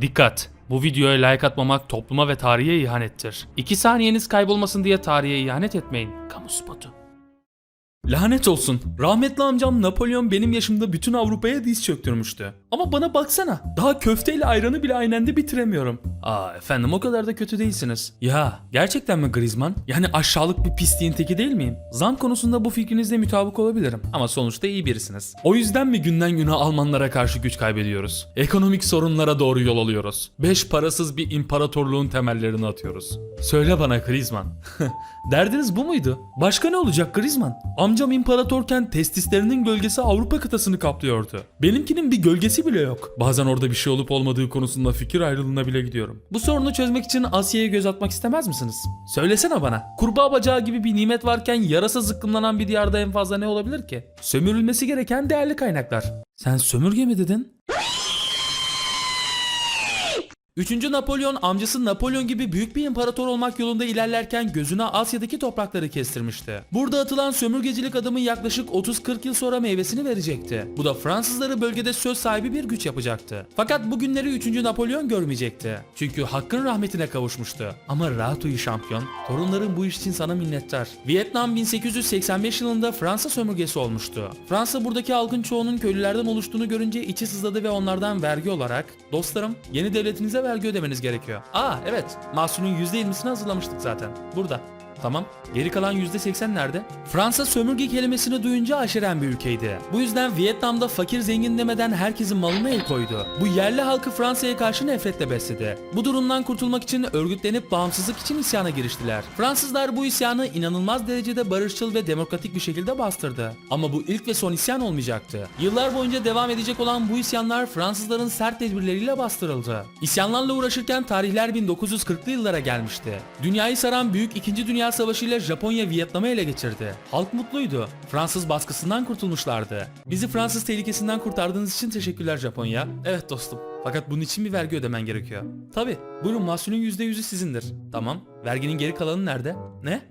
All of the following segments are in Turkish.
Dikkat! Bu videoya like atmamak topluma ve tarihe ihanettir. 2 saniyeniz kaybolmasın diye tarihe ihanet etmeyin. Kamu spotu. Lanet olsun. Rahmetli amcam Napolyon benim yaşımda bütün Avrupa'ya diz çöktürmüştü. Ama bana baksana. Daha köfteyle ayranı bile aynı anda bitiremiyorum. Aa efendim o kadar da kötü değilsiniz. Ya gerçekten mi Griezmann? Yani aşağılık bir pisliğin teki değil miyim? Zam konusunda bu fikrinizle mutabık olabilirim. Ama sonuçta iyi birisiniz. O yüzden mi günden güne Almanlara karşı güç kaybediyoruz? Ekonomik sorunlara doğru yol alıyoruz. Beş parasız bir imparatorluğun temellerini atıyoruz. Söyle bana Griezmann. Derdiniz bu muydu? Başka ne olacak Griezmann? Amcam imparatorken testislerinin gölgesi Avrupa kıtasını kaplıyordu. Benimkinin bir gölgesi bile yok. Bazen orada bir şey olup olmadığı konusunda fikir ayrılığına bile gidiyorum. Bu sorunu çözmek için Asya'ya göz atmak istemez misiniz? Söylesene bana. Kurbağa bacağı gibi bir nimet varken yarasa zıkkımlanan bir diyarda en fazla ne olabilir ki? Sömürülmesi gereken değerli kaynaklar. Sen sömürge mi dedin? 3. Napolyon amcası Napolyon gibi büyük bir imparator olmak yolunda ilerlerken gözüne Asya'daki toprakları kestirmişti. Burada atılan sömürgecilik adımı yaklaşık 30-40 yıl sonra meyvesini verecekti. Bu da Fransızları bölgede söz sahibi bir güç yapacaktı. Fakat bu günleri 3. Napolyon görmeyecekti. Çünkü hakkın rahmetine kavuşmuştu. Ama rahat uyu şampiyon. Torunların bu iş için sana minnettar. Vietnam 1885 yılında Fransa sömürgesi olmuştu. Fransa buradaki halkın çoğunun köylülerden oluştuğunu görünce içi sızladı ve onlardan vergi olarak Dostlarım yeni devletinize vergi ödemeniz gerekiyor. Aa evet mahsulün %20'sini hazırlamıştık zaten. Burada. Tamam. Geri kalan %80 nerede? Fransa sömürge kelimesini duyunca aşiren bir ülkeydi. Bu yüzden Vietnam'da fakir zengin demeden herkesin malına el koydu. Bu yerli halkı Fransa'ya karşı nefretle besledi. Bu durumdan kurtulmak için örgütlenip bağımsızlık için isyana giriştiler. Fransızlar bu isyanı inanılmaz derecede barışçıl ve demokratik bir şekilde bastırdı. Ama bu ilk ve son isyan olmayacaktı. Yıllar boyunca devam edecek olan bu isyanlar Fransızların sert tedbirleriyle bastırıldı. İsyanlarla uğraşırken tarihler 1940'lı yıllara gelmişti. Dünyayı saran Büyük 2. Dünya Savaşı ile Japonya Vietnam'ı ele geçirdi. Halk mutluydu. Fransız baskısından kurtulmuşlardı. Bizi Fransız tehlikesinden kurtardığınız için teşekkürler Japonya. Evet dostum. Fakat bunun için bir vergi ödemen gerekiyor. Tabi. Buyurun mahsulün %100'ü sizindir. Tamam. Verginin geri kalanı nerede? Ne?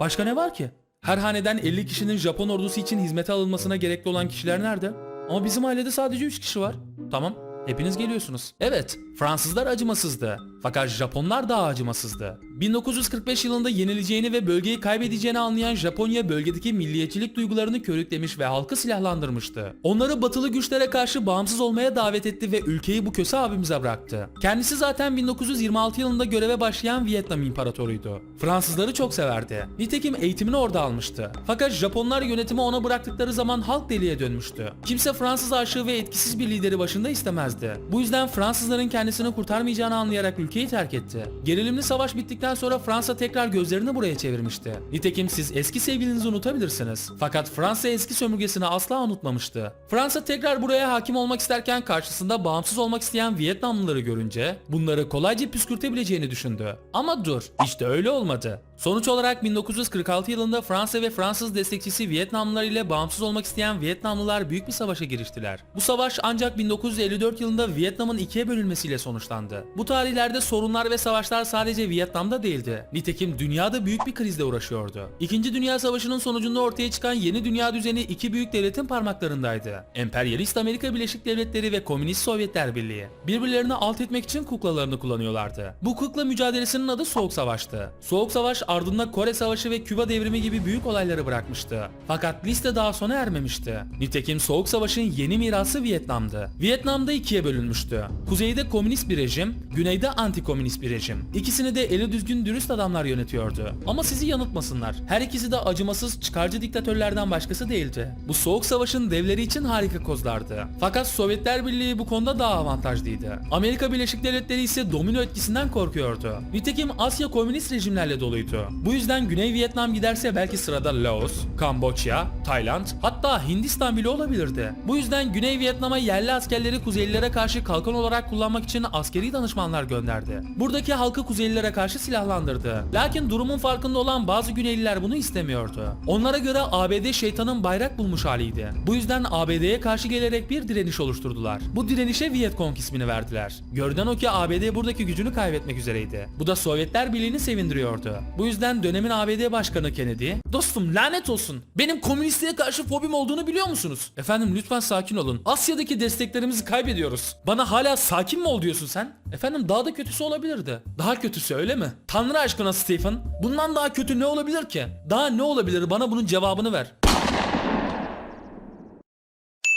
Başka ne var ki? Her haneden 50 kişinin Japon ordusu için hizmete alınmasına gerekli olan kişiler nerede? Ama bizim ailede sadece 3 kişi var. Tamam. Hepiniz geliyorsunuz. Evet, Fransızlar acımasızdı. Fakat Japonlar daha acımasızdı. 1945 yılında yenileceğini ve bölgeyi kaybedeceğini anlayan Japonya bölgedeki milliyetçilik duygularını körüklemiş ve halkı silahlandırmıştı. Onları batılı güçlere karşı bağımsız olmaya davet etti ve ülkeyi bu köse abimize bıraktı. Kendisi zaten 1926 yılında göreve başlayan Vietnam imparatoruydu. Fransızları çok severdi. Nitekim eğitimini orada almıştı. Fakat Japonlar yönetimi ona bıraktıkları zaman halk deliye dönmüştü. Kimse Fransız aşığı ve etkisiz bir lideri başında istemezdi. Bu yüzden Fransızların kendisini kurtarmayacağını anlayarak ülkeyi terk etti. Gerilimli savaş bittikten sonra Fransa tekrar gözlerini buraya çevirmişti. Nitekim siz eski sevgilinizi unutabilirsiniz. Fakat Fransa eski sömürgesini asla unutmamıştı. Fransa tekrar buraya hakim olmak isterken karşısında bağımsız olmak isteyen Vietnamlıları görünce bunları kolayca püskürtebileceğini düşündü. Ama dur, işte öyle olmadı. Sonuç olarak 1946 yılında Fransa ve Fransız destekçisi Vietnamlılar ile bağımsız olmak isteyen Vietnamlılar büyük bir savaşa giriştiler. Bu savaş ancak 1954 yılında Vietnam'ın ikiye bölünmesiyle sonuçlandı. Bu tarihlerde sorunlar ve savaşlar sadece Vietnam'da değildi. Nitekim dünyada büyük bir krizle uğraşıyordu. İkinci Dünya Savaşı'nın sonucunda ortaya çıkan yeni dünya düzeni iki büyük devletin parmaklarındaydı. Emperyalist Amerika Birleşik Devletleri ve Komünist Sovyetler Birliği. Birbirlerini alt etmek için kuklalarını kullanıyorlardı. Bu kukla mücadelesinin adı Soğuk Savaş'tı. Soğuk Savaş ardında Kore Savaşı ve Küba Devrimi gibi büyük olayları bırakmıştı. Fakat liste daha sona ermemişti. Nitekim Soğuk Savaş'ın yeni mirası Vietnam'dı. Vietnam'da ikiye bölünmüştü. Kuzeyde komünist bir rejim, güneyde anti-komünist bir rejim. İkisini de eli düzgün dürüst adamlar yönetiyordu. Ama sizi yanıltmasınlar. Her ikisi de acımasız, çıkarcı diktatörlerden başkası değildi. Bu Soğuk Savaş'ın devleri için harika kozlardı. Fakat Sovyetler Birliği bu konuda daha avantajlıydı. Amerika Birleşik Devletleri ise domino etkisinden korkuyordu. Nitekim Asya komünist rejimlerle doluydu. Bu yüzden Güney Vietnam giderse belki sırada Laos, Kamboçya, Tayland hatta Hindistan bile olabilirdi. Bu yüzden Güney Vietnam'a yerli askerleri Kuzeylilere karşı kalkan olarak kullanmak için askeri danışmanlar gönderdi. Buradaki halkı Kuzeylilere karşı silahlandırdı. Lakin durumun farkında olan bazı Güneyliler bunu istemiyordu. Onlara göre ABD şeytanın bayrak bulmuş haliydi. Bu yüzden ABD'ye karşı gelerek bir direniş oluşturdular. Bu direnişe Vietcong ismini verdiler. Görünen o ki ABD buradaki gücünü kaybetmek üzereydi. Bu da Sovyetler Birliği'ni sevindiriyordu. Bu Bu yüzden dönemin ABD Başkanı Kennedy, dostum lanet olsun. Benim komünistliğe karşı fobim olduğunu biliyor musunuz? Efendim lütfen sakin olun. Asya'daki desteklerimizi kaybediyoruz. Bana hala sakin mi ol diyorsun sen? Efendim daha da kötüsü olabilirdi. Daha kötüsü öyle mi? Tanrı aşkına Stephen. Bundan daha kötü ne olabilir ki? Daha ne olabilir? Bana bunun cevabını ver.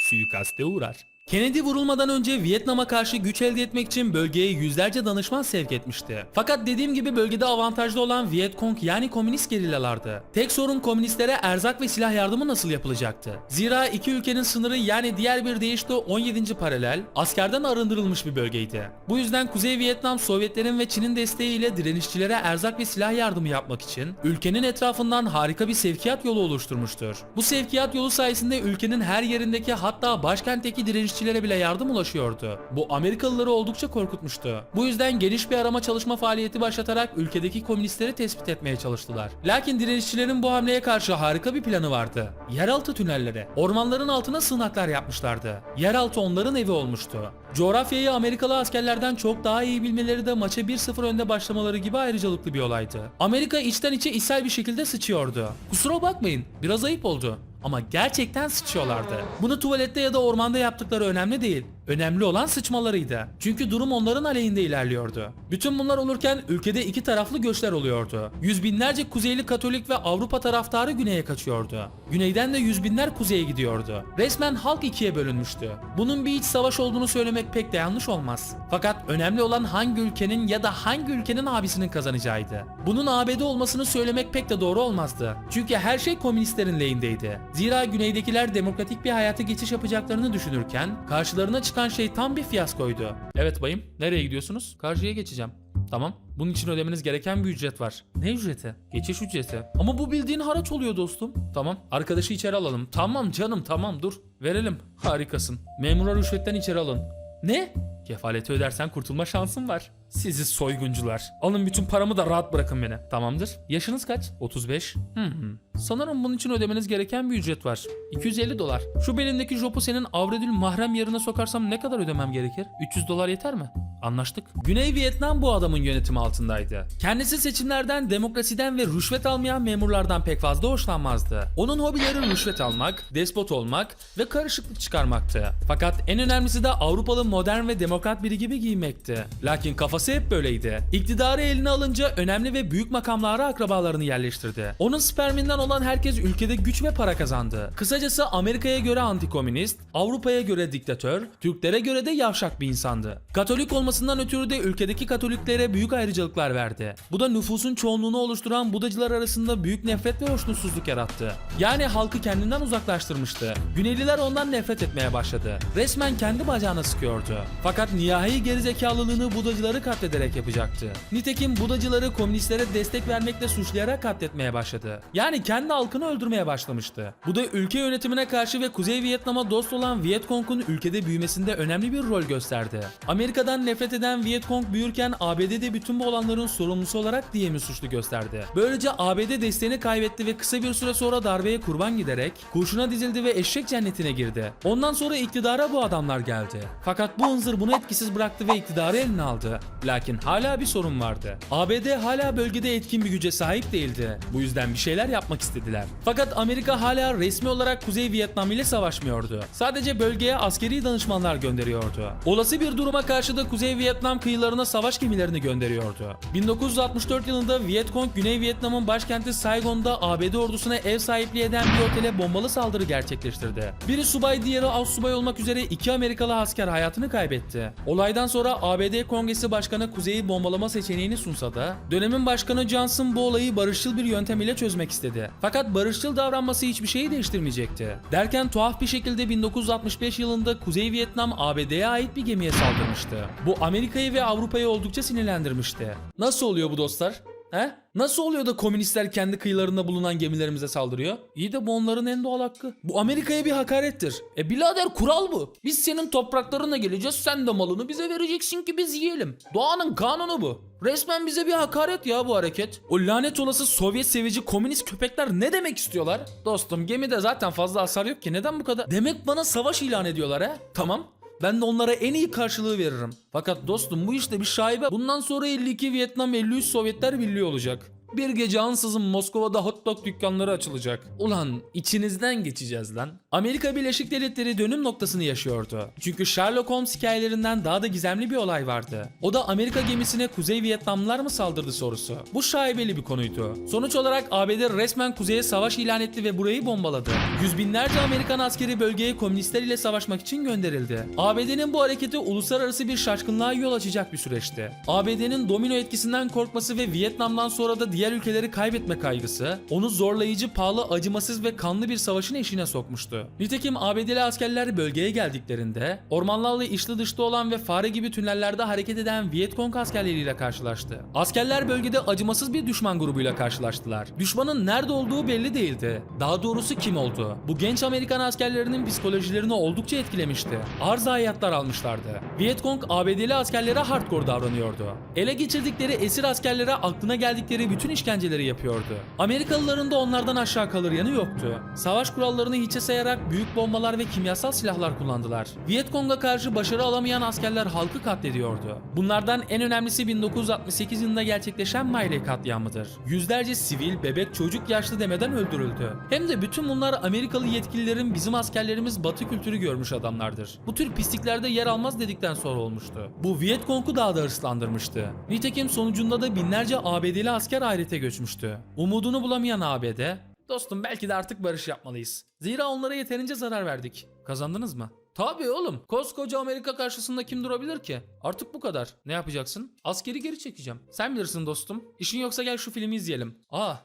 Suikaste uğrar. Kennedy vurulmadan önce Vietnam'a karşı güç elde etmek için bölgeye yüzlerce danışman sevk etmişti. Fakat dediğim gibi bölgede avantajlı olan Vietcong yani komünist gerillalardı. Tek sorun komünistlere erzak ve silah yardımı nasıl yapılacaktı? Zira iki ülkenin sınırı yani diğer bir deyişle 17. paralel askerden arındırılmış bir bölgeydi. Bu yüzden Kuzey Vietnam Sovyetlerin ve Çin'in desteğiyle direnişçilere erzak ve silah yardımı yapmak için ülkenin etrafından harika bir sevkiyat yolu oluşturmuştur. Bu sevkiyat yolu sayesinde ülkenin her yerindeki hatta başkentteki direnişçilere bile yardım ulaşıyordu. Bu Amerikalıları oldukça korkutmuştu. Bu yüzden geniş bir arama çalışma faaliyeti başlatarak ülkedeki komünistleri tespit etmeye çalıştılar. Lakin direnişçilerin bu hamleye karşı harika bir planı vardı. Yeraltı tünelleri. Ormanların altına sığınaklar yapmışlardı. Yeraltı onların evi olmuştu. Coğrafyayı Amerikalı askerlerden çok daha iyi bilmeleri de maça 1-0 önde başlamaları gibi ayrıcalıklı bir olaydı. Amerika içten içe ishal bir şekilde sıçıyordu. Kusura bakmayın, biraz ayıp oldu. Ama gerçekten sıçıyorlardı. Bunu tuvalette ya da ormanda yaptıkları önemli değil. Önemli olan sıçmalarıydı. Çünkü durum onların aleyhinde ilerliyordu. Bütün bunlar olurken ülkede iki taraflı göçler oluyordu. Yüz binlerce Kuzeyli Katolik ve Avrupa taraftarı güneye kaçıyordu. Güneyden de yüz binler kuzeye gidiyordu. Resmen halk ikiye bölünmüştü. Bunun bir iç savaş olduğunu söylemek pek de yanlış olmaz. Fakat önemli olan hangi ülkenin ya da hangi ülkenin abisinin kazanacağıydı. Bunun ABD olmasını söylemek pek de doğru olmazdı. Çünkü her şey komünistlerin lehindeydi. Zira güneydekiler demokratik bir hayata geçiş yapacaklarını düşünürken karşılarına çıkan şey tam bir fiyaskoydu. Evet bayım, nereye gidiyorsunuz? Karşıya geçeceğim. Tamam. Bunun için ödemeniz gereken bir ücret var. Ne ücreti? Geçiş ücreti. Ama bu bildiğin haraç oluyor dostum. Tamam. Arkadaşı içeri alalım. Tamam canım tamam dur. Verelim. Harikasın. Memura rüşvetten içeri alın. Ne? Kefaleti ödersen kurtulma şansın var. Sizi soyguncular. Alın bütün paramı da rahat bırakın beni. Tamamdır. Yaşınız kaç? 35. Hı hı. Sanırım bunun için ödemeniz gereken bir ücret var. 250 dolar. Şu belimdeki jopu senin Avredül mahrem yerine sokarsam ne kadar ödemem gerekir? 300 dolar yeter mi? Anlaştık. Güney Vietnam bu adamın yönetimi altındaydı. Kendisi seçimlerden, demokrasiden ve rüşvet almayan memurlardan pek fazla hoşlanmazdı. Onun hobileri rüşvet almak, despot olmak ve karışıklık çıkarmaktı. Fakat en önemlisi de Avrupalı modern ve demokrat biri gibi giyinmekti. Lakin kafası hep böyleydi. İktidarı eline alınca önemli ve büyük makamlara akrabalarını yerleştirdi. Onun sperminden olan herkes ülkede güç ve para kazandı. Kısacası Amerika'ya göre antikomünist, Avrupa'ya göre diktatör, Türklere göre de yavşak bir insandı. Katolik olmasından ötürü de ülkedeki Katoliklere büyük ayrıcalıklar verdi. Bu da nüfusun çoğunluğunu oluşturan Budacılar arasında büyük nefret ve hoşnutsuzluk yarattı. Yani halkı kendinden uzaklaştırmıştı. Güneyliler ondan nefret etmeye başladı. Resmen kendi bacağına sıkıyordu. Fakat nihai gerizekalılığını Budacıları katlederek yapacaktı. Nitekim Budacıları komünistlere destek vermekle suçlayarak katletmeye başladı. Yani kendi halkını öldürmeye başlamıştı. Bu da ülke yönetimine karşı ve Kuzey Vietnam'a dost olan Vietcong'un ülkede büyümesinde önemli bir rol gösterdi. Amerika'dan nefret eden Vietcong büyürken ABD'de bütün bu olanların sorumlusu olarak Diem'i suçlu gösterdi. Böylece ABD desteğini kaybetti ve kısa bir süre sonra darbeye kurban giderek kurşuna dizildi ve eşek cennetine girdi. Ondan sonra iktidara bu adamlar geldi. Fakat bu hınzır bunu etkisiz bıraktı ve iktidarı eline aldı. Lakin hala bir sorun vardı. ABD hala bölgede etkin bir güce sahip değildi. Bu yüzden bir şeyler yapmak istediler. Fakat Amerika hala resmi olarak Kuzey Vietnam ile savaşmıyordu. Sadece bölgeye askeri danışmanlar gönderiyordu. Olası bir duruma karşı da Kuzey Vietnam kıyılarına savaş gemilerini gönderiyordu. 1964 yılında Vietcong Güney Vietnam'ın başkenti Saigon'da ABD ordusuna ev sahipliği eden bir otele bombalı saldırı gerçekleştirdi. Biri subay diğeri alsubay olmak üzere iki Amerikalı asker hayatını kaybetti. Olaydan sonra ABD Kongresi Başkanı Kuzey'i bombalama seçeneğini sunsa da dönemin başkanı Johnson bu olayı barışçıl bir yöntem ile çözmek istedi. Fakat barışçıl davranması hiçbir şeyi değiştirmeyecekti. Derken tuhaf bir şekilde 1965 yılında Kuzey Vietnam ABD'ye ait bir gemiye saldırmıştı. Bu Amerika'yı ve Avrupa'yı oldukça sinirlendirmişti. Nasıl oluyor bu dostlar? He? Nasıl oluyor da komünistler kendi kıyılarında bulunan gemilerimize saldırıyor? İyi de bu onların en doğal hakkı. Bu Amerika'ya bir hakarettir. E birader kural bu. Biz senin topraklarına geleceğiz sen de malını bize vereceksin ki biz yiyelim. Doğanın kanunu bu. Resmen bize bir hakaret ya bu hareket. O lanet olası Sovyet sevici komünist köpekler ne demek istiyorlar? Dostum gemide zaten fazla hasar yok ki neden bu kadar? Demek bana savaş ilan ediyorlar ha? Tamam. Ben de onlara en iyi karşılığı veririm. Fakat dostum bu işte bir şaibe. Bundan sonra 52 Vietnam 53 Sovyetler Birliği olacak. Bir gece ansızın Moskova'da hot dog dükkanları açılacak. Ulan içinizden geçeceğiz lan. Amerika Birleşik Devletleri dönüm noktasını yaşıyordu. Çünkü Sherlock Holmes hikayelerinden daha da gizemli bir olay vardı. O da Amerika gemisine Kuzey Vietnamlılar mı saldırdı sorusu. Bu şaibeli bir konuydu. Sonuç olarak ABD resmen kuzeye savaş ilan etti ve burayı bombaladı. Yüz binlerce Amerikan askeri bölgeye komünistler ile savaşmak için gönderildi. ABD'nin bu hareketi uluslararası bir şaşkınlığa yol açacak bir süreçti. ABD'nin domino etkisinden korkması ve Vietnam'dan sonra da diğer ülkeleri kaybetme kaygısı onu zorlayıcı, pahalı, acımasız ve kanlı bir savaşın eşiğine sokmuştu. Nitekim ABD'li askerler bölgeye geldiklerinde ormanlarla içli dışlı olan ve fare gibi tünellerde hareket eden Vietcong askerleriyle karşılaştı. Askerler bölgede acımasız bir düşman grubuyla karşılaştılar. Düşmanın nerede olduğu belli değildi. Daha doğrusu kim oldu? Bu genç Amerikan askerlerinin psikolojilerini oldukça etkilemişti. Ağır zayiatlar almışlardı. Vietcong ABD'li askerlere hardcore davranıyordu. Ele geçirdikleri esir askerlere aklına geldikleri bütün işkenceleri yapıyordu. Amerikalıların da onlardan aşağı kalır yanı yoktu. Savaş kurallarını hiçe sayarak büyük bombalar ve kimyasal silahlar kullandılar. Vietcong'a karşı başarı alamayan askerler halkı katlediyordu. Bunlardan en önemlisi 1968 yılında gerçekleşen Maile katliamıdır. Yüzlerce sivil, bebek, çocuk, yaşlı demeden öldürüldü. Hem de bütün bunlar Amerikalı yetkililerin bizim askerlerimiz batı kültürü görmüş adamlardır. Bu tür pisliklerde yer almaz dedikten sonra olmuştu. Bu Vietcong'u daha da hırslandırmıştı. Nitekim sonucunda da binlerce ABD'li asker ahirete göçmüştü. Umudunu bulamayan ABD, Dostum belki de artık barış yapmalıyız. Zira onlara yeterince zarar verdik. Kazandınız mı? Tabii oğlum. Koskoca Amerika karşısında kim durabilir ki? Artık bu kadar. Ne yapacaksın? Askeri geri çekeceğim. Sen bilirsin dostum. İşin yoksa gel şu filmi izleyelim. Aa,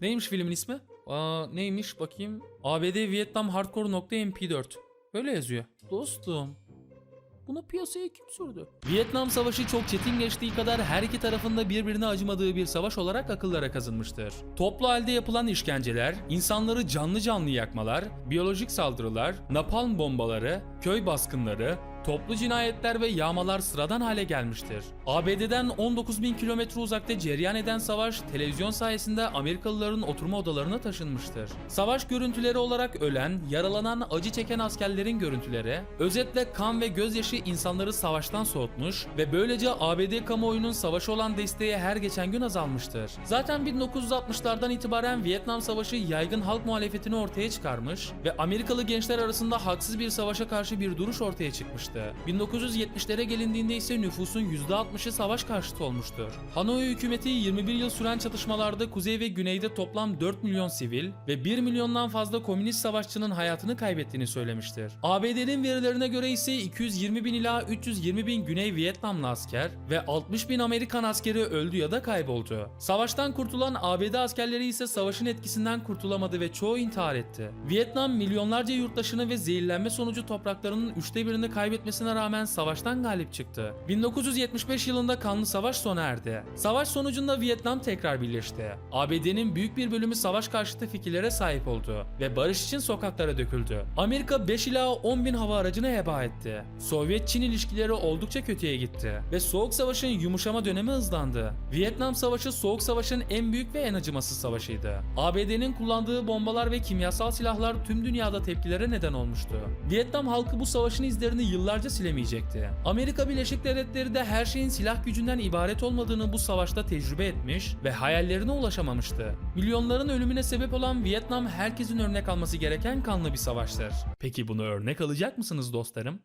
neymiş filmin ismi? Aa, neymiş bakayım. ABD Vietnam Hardcore.mp4. Böyle yazıyor. Dostum, bunu piyasaya kim sürdü? Vietnam Savaşı çok çetin geçtiği kadar her iki tarafında birbirine acımadığı bir savaş olarak akıllara kazınmıştır. Toplu halde yapılan işkenceler, insanları canlı canlı yakmalar, biyolojik saldırılar, napalm bombaları, köy baskınları, toplu cinayetler ve yağmalar sıradan hale gelmiştir. ABD'den 19 bin kilometre uzakta cereyan eden savaş televizyon sayesinde Amerikalıların oturma odalarına taşınmıştır. Savaş görüntüleri olarak ölen, yaralanan, acı çeken askerlerin görüntüleri, özetle kan ve gözyaşı insanları savaştan soğutmuş ve böylece ABD kamuoyunun savaşa olan desteği her geçen gün azalmıştır. Zaten 1960'lardan itibaren Vietnam Savaşı yaygın halk muhalefetini ortaya çıkarmış ve Amerikalı gençler arasında haksız bir savaşa karşı bir duruş ortaya çıkmıştı. 1970'lere gelindiğinde ise nüfusun %60'ı savaş karşıtı olmuştur. Hanoi hükümeti 21 yıl süren çatışmalarda kuzey ve güneyde toplam 4 milyon sivil ve 1 milyondan fazla komünist savaşçının hayatını kaybettiğini söylemiştir. ABD'nin verilerine göre ise 220 bin ila 320 bin Güney Vietnamlı asker ve 60 bin Amerikan askeri öldü ya da kayboldu. Savaştan kurtulan ABD askerleri ise savaşın etkisinden kurtulamadı ve çoğu intihar etti. Vietnam milyonlarca yurttaşını ve zehirlenme sonucu topraklarının üçte birini kaybetmesine rağmen savaştan galip çıktı. 1975 yılında kanlı savaş sona erdi. Savaş sonucunda Vietnam tekrar birleşti. ABD'nin büyük bir bölümü savaş karşıtı fikirlere sahip oldu ve barış için sokaklara döküldü. Amerika 5 ila 10 bin hava aracını heba etti. Sovyet-Çin ilişkileri oldukça kötüye gitti ve Soğuk Savaş'ın yumuşama dönemi hızlandı. Vietnam Savaşı Soğuk Savaş'ın en büyük ve en acımasız savaşıydı. ABD'nin kullandığı bombalar ve kimyasal silahlar tüm dünyada tepkilere neden olmuştu. Vietnam halkı bu savaşın izlerini yıllarca silemeyecekti. Amerika Birleşik Devletleri de her şeyin silah gücünden ibaret olmadığını bu savaşta tecrübe etmiş ve hayallerine ulaşamamıştı. Milyonların ölümüne sebep olan Vietnam herkesin örnek alması gereken kanlı bir savaştır. Peki bunu örnek alacak mısınız dostlarım?